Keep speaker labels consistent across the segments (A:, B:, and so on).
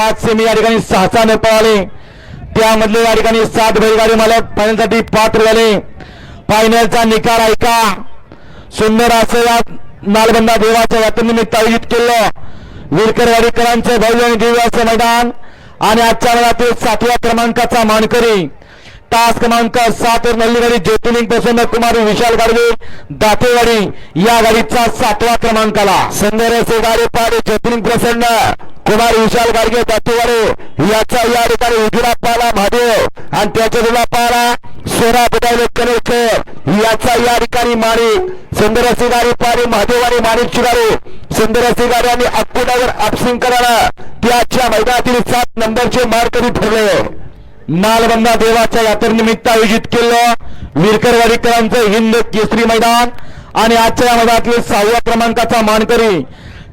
A: पाच सेमी या ठिकाणी सहा सहा आले पळाले. त्यामधले या ठिकाणी सात बैलगाडी मालक फायनलसाठी पात्र झाले. फायनलचा निकाल ऐका सुंदर असं या नालबंदा देवाच्या यात्रेनिमित्त आयोजित केलं. विरकरवाडीकरांचं भव्य आणि दिव्य असं मैदान. आणि आजच्या वेळातील सातव्या क्रमांकाचा मानकरी. तास क्रमांक सात वर नल्लीवाडी ज्योतिर्लिंग प्रसन्न कुमारी विशाल गाडवे दातेवाडी या गाडीचा सातवा क्रमांकाला. सुंदर गाडी पाडे ज्योतिर्लिंग प्रसन्न कुमार विशाल गाडगे दातेवाडे याचा या ठिकाणी उजडा पाला महादेव आणि त्याच्या जुला पाला सोरा बदावले कनेरकर याचा या ठिकाणी माणिक. सुंदर अशी गाडी पाडे महादेव आणि माणिक चिगारे सुंदर अशी गाडी आणि अप्पुडावर अपसिंग करायला. त्याच्या मैदानातील सात नंबरचे मार्करी ठरले. नालबंदा देवाच्या यात्रेनिमित्त आयोजित केलं. विरकरवाडीकरांचं हिंद केसरी मैदान आणि आजच्या या मैदानातील सहाव्या क्रमांकाचा मानकरी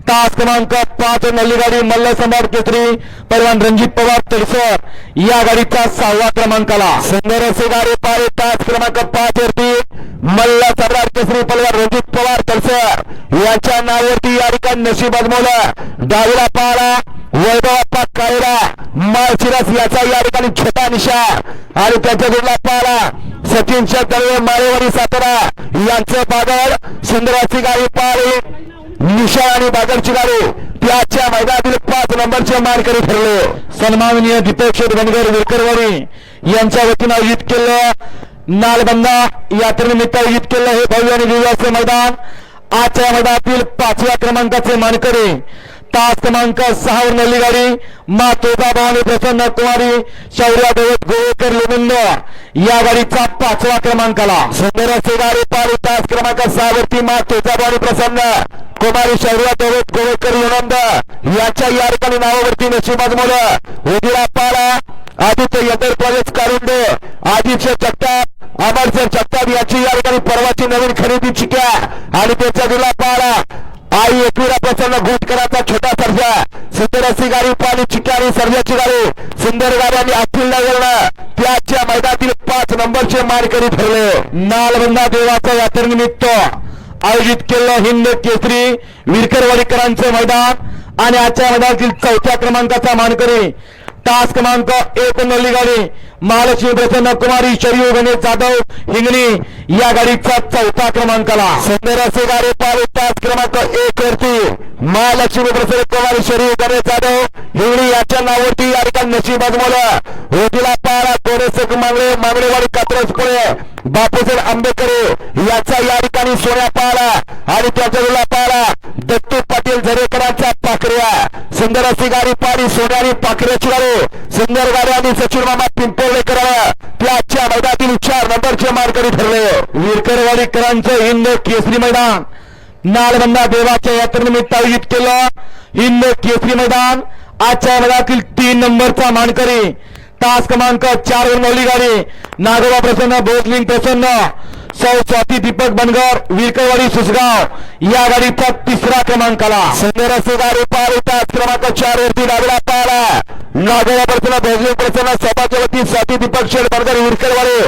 A: तास क्रमांक पाच नल्लीगाडी मल्ल सम्राट केसरी परवान रणजित पवार तडसर या गाडीचा सहाव्या क्रमांकाला. सुंदर असे गाडी पारे तास क्रमांक पाच वरती मल्ल सम्राट केसरी पैलवान रणजित पवार तडसर याच्या नावावरती या ठिकाणी नशीब आजमवलं डावीला पाला वैभवाप्पा कायरा माळशिरस याचा या ठिकाणी छोटा निशा. आणि त्याच्या जोडला पाला सचिन शेतकरी माळेवाडी सातारा. यांचं बादल सुंदराची गाडी पाळी निशा आणि बादलची गाडी. त्याच्या मैदानातील पाच नंबरचे मानकरी ठरले. सन्माननीय दीपक शेठ बनगर विरकरवाडी यांच्या वतीनं आयोजित केलं. नालबंदा यात्रेनिमित्त आयोजित केलं हे भव्य आणि दिव्य मैदान. आजच्या मैदानातील पाचव्या क्रमांकाचे मानकरी तास क्रमांक सहा वर नल्ली गाडी. मा भवानी प्रसन्न कुमारी शौर्या देवत गोवेकर लिमिंद या गाडीचा पाचवा क्रमांकाला सुंदर असे गाडी पाळी तास क्रमांक सहा वरती मा भवानी प्रसन्न कुमारी शौर्या देवत गोवेकर लिनंद याच्या या ठिकाणी नावावरती नशिबाज मुलं. उदिरा पाला आदित्य यंत्र कॉलेज कारुंड आदित्य जगताप अमरसर जगताप याची या ठिकाणी परवाची नवीन खरेदी चिक्या. आणि त्याच्या दिला पाला आई एकविरा प्रसन्न घोटकराचा सुंदर गाडी पाणी चिक्या आणि सर्जाची गाडी. सुंदर गाड्यांनी अखिल नगरनं त्याच्या मैदानातील पाच नंबरचे मानकरी ठरले. नालबंदा देवाच्या यात्रेनिमित्त आयोजित केलं हिंद केसरी विरकरवाडीकरांचं मैदान. आणि आजच्या मैदानातील चौथ्या क्रमांकाचा मानकरी तास क्रमांक एक नल्ली गाडी. महालक्ष्मी प्रसन्न कुमारी शरीर गणेश जाधव हिंगणी या गाडीचा चौथा क्रमांकाला. सुंदर असे गाडी पावे तास क्रमांक एक वरती. महालक्ष्मी प्रसन्न कुमारी शरीर गणेश जाधव हिंगणी याच्या नावावरती या ठिकाणी नशीब आजमावलं होतीला पारा कोरेसक मांगडे मांगडेवाडी कात्रज पुणे. बापूसाहेब आंबेडकर याचा या ठिकाणी सोन्या पारा आणि त्याच्या वेळेला दत्तू पाटील झरेकरांचा पाखऱ्या. सुंदर अशी गाडी पाडी सोन्याने पाखऱ्याची गाडी आणि सचिन मामा पिंपोळेकर त्याच्या मैदानातील चार नंबरचे मारकरी ठरले. विरकरवाडीकरांचं हिंद केसरी मैदान. नालबंदा देवाच्या यात्रेनिमित्त आयोजित केलं. हिंद केसरी मैदान. आजच्या मैदानातील तीन नंबरचा मानकरी. तास क्रमांक चार वर नवली गाडी. नागोबा प्रसन्न भोसलिंग प्रसन्न. सौ स्वाती दीपक बनगर विरकरवाडी सुसगाव. या गाडीचा तिसरा क्रमांकाला. सुंदर असे गाडी पार होता क्रमांक चार वरती डावीला पाला नागोबा प्रसन्न भोजन प्रसन्न सभाच्या वती स्वाती दीपक शेड बनगर विरकरवाडी.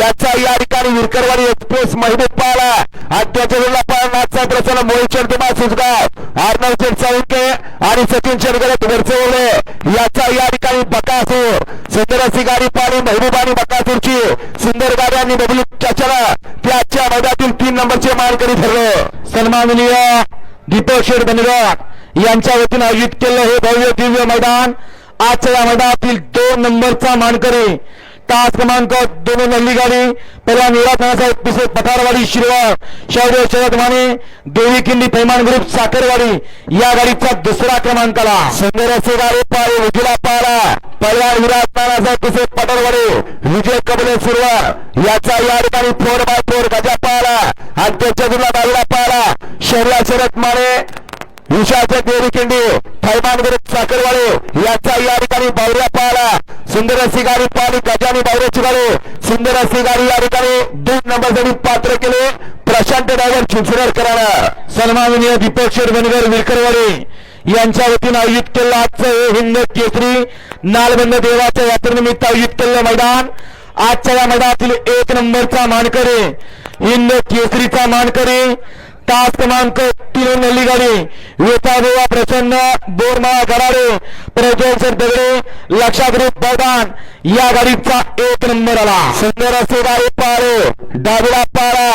A: याचा या ठिकाणी विरकरवाडी एक्सप्रेस महबूब पाला आणि त्याच्या वेळेला पाला नाथचा प्रसन्न मोहित तुम्हा सुसगाव. अर्णव शेठ साळुंके आणि सचिन शेडगरत वरचे याचा या ठिकाणी बकासूर. सुंदर अशी गाडी दीपक यांच्या वतीनं आयोजित केलं हे भव्य दिव्य मैदान. आजच्या या मैदानातील दोन नंबरचा मानकरी तास क्रमांक दोन नल्ली गाडी. पहिला निराज नानासाहेब पिसे पठारवाडी शिरवाड. शौर्य शरद माने देवी किंडी पैमान ग्रुप साखरवाडी. या गाडीचा दुसरा क्रमांकाला. सुंदर असे गाडी पाळे उजला पाला पहिला विराज नानासाहेब पिसे पठारवाडी विजय कबले सुरवार याचा या ठिकाणी फोर बाय फोर गजा पाला आणि त्याच्या बाजूला डावीला शौर्य शरद माने विशाच्या देवी किंडी थैमान ग्रुप साखरवाडी याचा या ठिकाणी बावऱ्या पाहिला सुंदर अशी गाडी पाहिली गजानी बावऱ्याची गाडी. सुंदर अशी गाडी या ठिकाणी दोन नंबरसाठी पात्र केले. प्रशांत डायव्हर चिंचरेर करायला. सन्माननीय दीपक शेरवणकर विरकरवाडी यांच्या वतीनं आयोजित केलं आजचं हे हिंद केसरी नालबंद देवाच्या यात्रेनिमित्त आयोजित केलेलं मैदान. आजच्या या मैदानातील एक नंबरचा मानकरी हिंद केसरीचा मानकरी तास क्रमांक तीन नल्लीगाडी वेताबुवा प्रसन्न बोरमाळा गराडे प्रज्वल सर दगडे लक्षात रूप बौदान या गाडीचा एक नंबर आला. सुंदर असे गाडी पाळो डाबीला पाळा.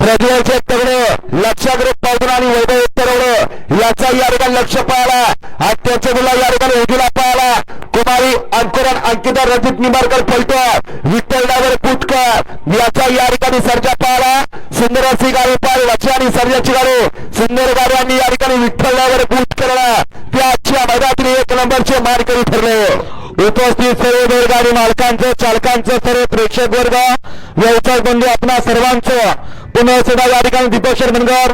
A: प्रज्वल शेठ तगडे लक्षात रूप पावडून आणि वैभव तरवड याचा या ठिकाणी लक्ष पाहिला आणि त्याच्या मुला या ठिकाणी उजूला पाहिला कुमारी अंकुरण अंकिता रजित निंबारकर पलटो. विठ्ठल डावर पुटकर याचा या ठिकाणी सर्जा पाहिला सुंदर अशी गाडी पाय लक्ष आणि सर्जाची गाडी. सुंदर गाड्यांनी या ठिकाणी विठ्ठलावर डावर केला त्या आजच्या मैदानातील एक नंबरचे मारकरी ठरले. उपस्थित सर्व बैलगाडी मालकांचं चालकांचं सर्व प्रेक्षक वर्ग व्यवसाय बंधू आपणा सर्वांचं. पुन्हा सुद्धा या ठिकाणी दीपक शर्मनगर